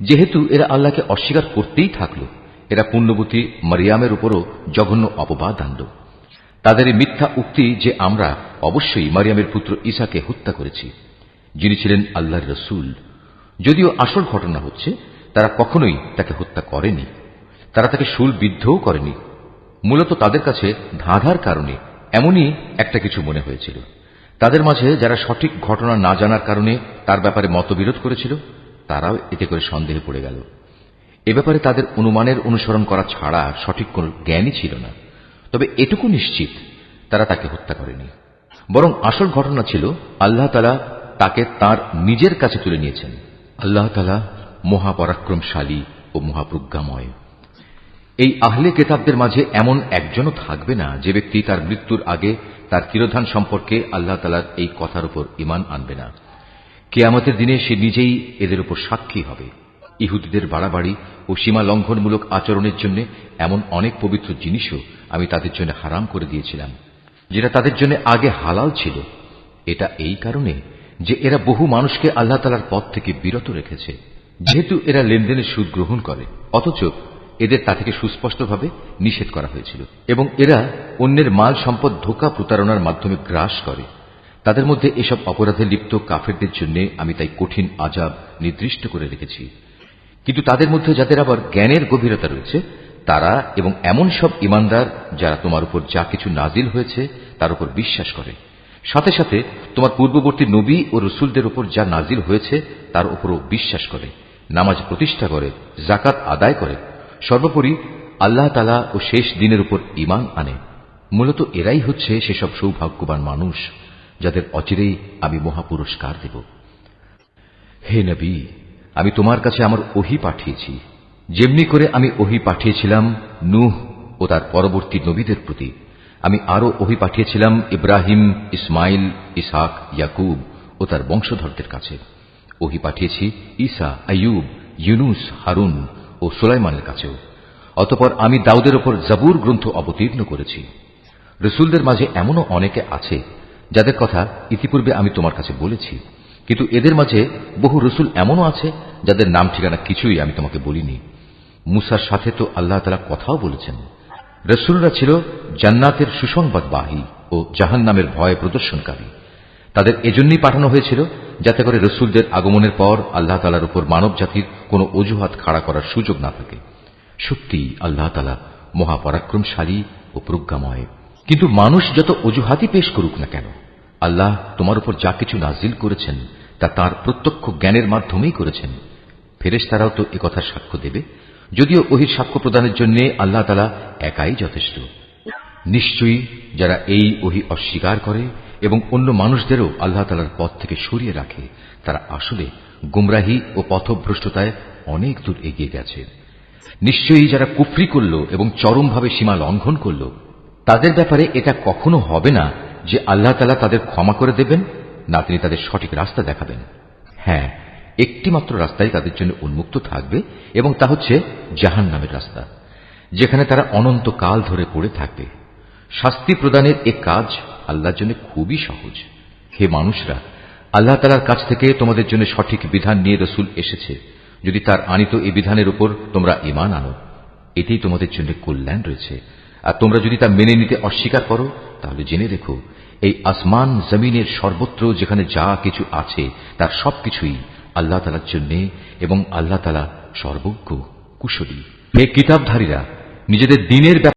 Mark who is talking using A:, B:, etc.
A: যেহেতু এরা আল্লাহকে অস্বীকার করতেই থাকল, এরা পুণ্যবতী মারিয়ামের উপরও জঘন্য অপবাদ আনল। তাদের মিথ্যা উক্তি যে আমরা অবশ্যই মারিয়ামের পুত্র ঈসাকে হত্যা করেছি, যিনি ছিলেন আল্লাহর রসুল, যদিও আসল ঘটনা হচ্ছে তারা কখনোই তাকে হত্যা করেনি, তারা তাকে শুল বিদ্ধও করেনি। মূলত তাদের কাছে ধাঁধার কারণে এমনই একটা কিছু মনে হয়েছিল। তাদের মাঝে যারা সঠিক ঘটনা না জানার কারণে তার ব্যাপারে মতবিরোধ করেছিল তারাও এতে করে সন্দেহে পড়ে গেল। এ ব্যাপারে তাদের অনুমানের অনুসরণ করা ছাড়া সঠিক কোন জ্ঞানই ছিল না। তবে এটুকু নিশ্চিত, তারা তাকে হত্যা করেনি। বরং আসল ঘটনা ছিল, আল্লাহ তালা তাকে তার নিজের কাছে তুলে নিয়েছেন। আল্লাহ তালা মহাপরাক্রমশালী ও মহাপ্রজ্ঞাময়। এই আহলে কেতাবদের মাঝে এমন একজনও থাকবে না যে ব্যক্তি তার মৃত্যুর আগে তার তিরোধান সম্পর্কে আল্লাহ তালার এই কথার উপর ইমান আনবে না। কেয়ামতের দিনে সে নিজেই এদের উপর সাক্ষী হবে। ইহুদিদের বাড়াবাড়ি ও সীমা লঙ্ঘনমূলক আচরণের জন্য এমন অনেক পবিত্র জিনিসও আমি তাদের জন্য হারাম করে দিয়েছিলাম, যেটা তাদের জন্য আগে হালাল ছিল। এটা এই কারণে যে এরা বহু মানুষকে আল্লাহ তালার পথ থেকে বিরত রেখেছে, যেহেতু এরা লেনদেনের সুদ গ্রহণ করে, অথচ এদের তা থেকে সুস্পষ্টভাবে নিষেধ করা হয়েছিল এবং এরা অন্যের মাল সম্পদ ধোকা প্রতারণার মাধ্যমে গ্রাস করে। তাদের মধ্যে এসব অপরাধে লিপ্ত কাফেরদের জন্য আমি তাই কঠিন আজাব নির্দিষ্ট করে রেখেছি। কিন্তু তাদের মধ্যে যাদের আবার জ্ঞানের গভীরতা রয়েছে, তারা এবং এমন সব ইমানদার যারা তোমার উপর যা কিছু নাজিল হয়েছে তার উপর বিশ্বাস করে। সাথে সাথে তোমার পূর্ববর্তী নবী ও রসুলদের উপর যা নাজিল হয়েছে তার উপরও বিশ্বাস করে, নামাজ প্রতিষ্ঠা করে জাকাত আদায় করে। সর্বোপরি আল্লাহ তালা ও শেষ দিনের উপর ইমান আনে। মূলত এরাই হচ্ছে সেসব সৌভাগ্যবান মানুষ। যাদের অচিরেই আমি মহাপুরস্কার দেব। হে নবী, আমি তোমার কাছে আমার ওহি পাঠিয়েছি। যেমনি করে আমি ওহি পাঠিয়েছিলাম নুহ ও তার পরবর্তী নবীদের প্রতি, আমি আরও ওহি পাঠিয়েছিলাম ইব্রাহিম, ইসমাইল ইসাক ইয়াকুব ও তার বংশধরদের কাছে। ওহি পাঠিয়েছি ঈসা আয়ুব ইউনুস, হারুন ও সুলাইমানের কাছেও। অতপর আমি দাউদের ওপর জাবুর গ্রন্থ অবতীর্ণ করেছি। রসুলদের মাঝে এমনও অনেকে আছে যাদের কথা ইতিপূর্বে আমি তোমার কাছে বলেছি, কিন্তু এদের মাঝে বহু রসুল এমনও আছে যাদের নাম ঠিকানা কিছুই আমি তোমাকে বলিনি। মুসার সাথে তো আল্লাহ তালা কথাও বলেছেন, রসুলরা ছিল জান্নাতের সুসংবাদবাহী ও জাহান নামের ভয় প্রদর্শনকারী। তাদের এজন্যই পাঠানো হয়েছিল যাতে করে রসুলদের আগমনের পর আল্লাহ তালার উপর মানব জাতির কোন অজুহাত খাড়া করার সুযোগ না থাকে। সত্যি আল্লাহ তালা মহাপরাক্রমশালী ও প্রজ্ঞাময়। কিন্তু মানুষ যত অজুহাতই পেশ করুক না কেন, আল্লাহ তোমার উপর যা কিছু নাজিল করেছেন, তা তার প্রত্যক্ষ জ্ঞানের মাধ্যমেই করেছেন। ফেরেশ তারাও তো একথার সাক্ষ্য দেবে। যদিও ওহির সাক্ষ্য প্রদানের জন্য আল্লাহ তালা একাই যথেষ্ট। নিশ্চয়ই যারা এই ওহি অস্বীকার করে এবং অন্য মানুষদেরও আল্লাহ তালার পথ থেকে সরিয়ে রাখে, তারা আসলে গুমরাহি ও পথভ্রষ্টতায় অনেক দূর এগিয়ে গেছে। নিশ্চয়ই যারা কুফরি করল এবং চরমভাবে সীমা লঙ্ঘন করল তাদের ব্যাপারে এটা কখনো হবে না যে আল্লাহ তালা তাদের ক্ষমা করে দেবেন, না তিনি তাদের সঠিক রাস্তা দেখাবেন। হ্যাঁ একটি মাত্র রাস্তাই তাদের জন্য উন্মুক্ত থাকবে এবং তা হচ্ছে জাহান নামের রাস্তা, যেখানে তারা অনন্ত কাল ধরে পড়ে থাকবে। শাস্তি প্রদানের এ কাজ আল্লাহর জন্য খুবই সহজ। হে মানুষরা, আল্লাহ তালার কাছ থেকে তোমাদের জন্য সঠিক বিধান নিয়ে রসুল এসেছে। যদি তার আনিত এই বিধানের উপর তোমরা ইমান আনো, এতেই তোমাদের জন্য কল্যাণ রয়েছে। আর তোমরা যদি তা মেনে নিতে অস্বীকার করো, তাহলে জেনে রেখো, এই আসমান জমিনের সর্বত্র যেখানে যা কিছু আছে, তার সবকিছুই আল্লাহ তালার জন্য এবং আল্লাহ তালা সর্বজ্ঞ, কুশলী। হে কিতাবধারীরা, নিজেদের দিনের